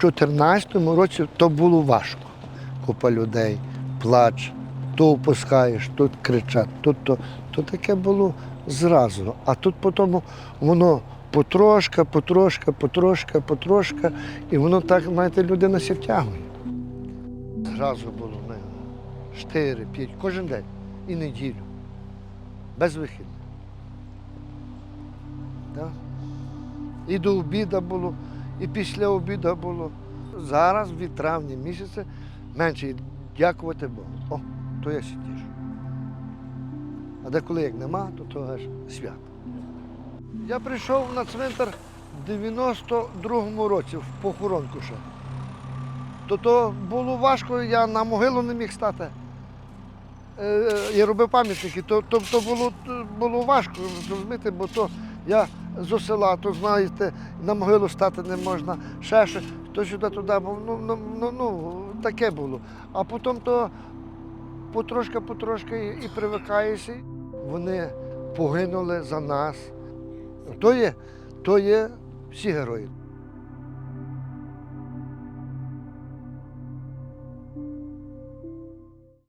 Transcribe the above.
2014 році то було важко. Купа людей, плач, то опускаєш, тут кричать, тут то, то таке було зразу. А тут потім воно потрошка, потрошка, потрошка, потрошка, і воно так, знаєте, людина се втягує. Зразу було не, 4, 5, кожен день і неділю. Без вихідних. Так? І до обіду було, і після обіду було. Зараз від травня місяця менше дякувати Богу. О, то я тішу. А деколи як нема, то то аж свято. Я прийшов на цвинтар в 92-му році, в похоронку ще. То то було важко, я на могилу не міг стати. Е, Я робив пам'ятники, то, то, то було, було важко, розумієте, бо то я з села, то знаєте, на могилу стати не можна, ще щось, то сюди, туди, бо, ну, ну, ну, ну, таке було. А потім то потрошки, потрошки і, і привикаєшся. Вони погинули за нас. То є, то є всі герої.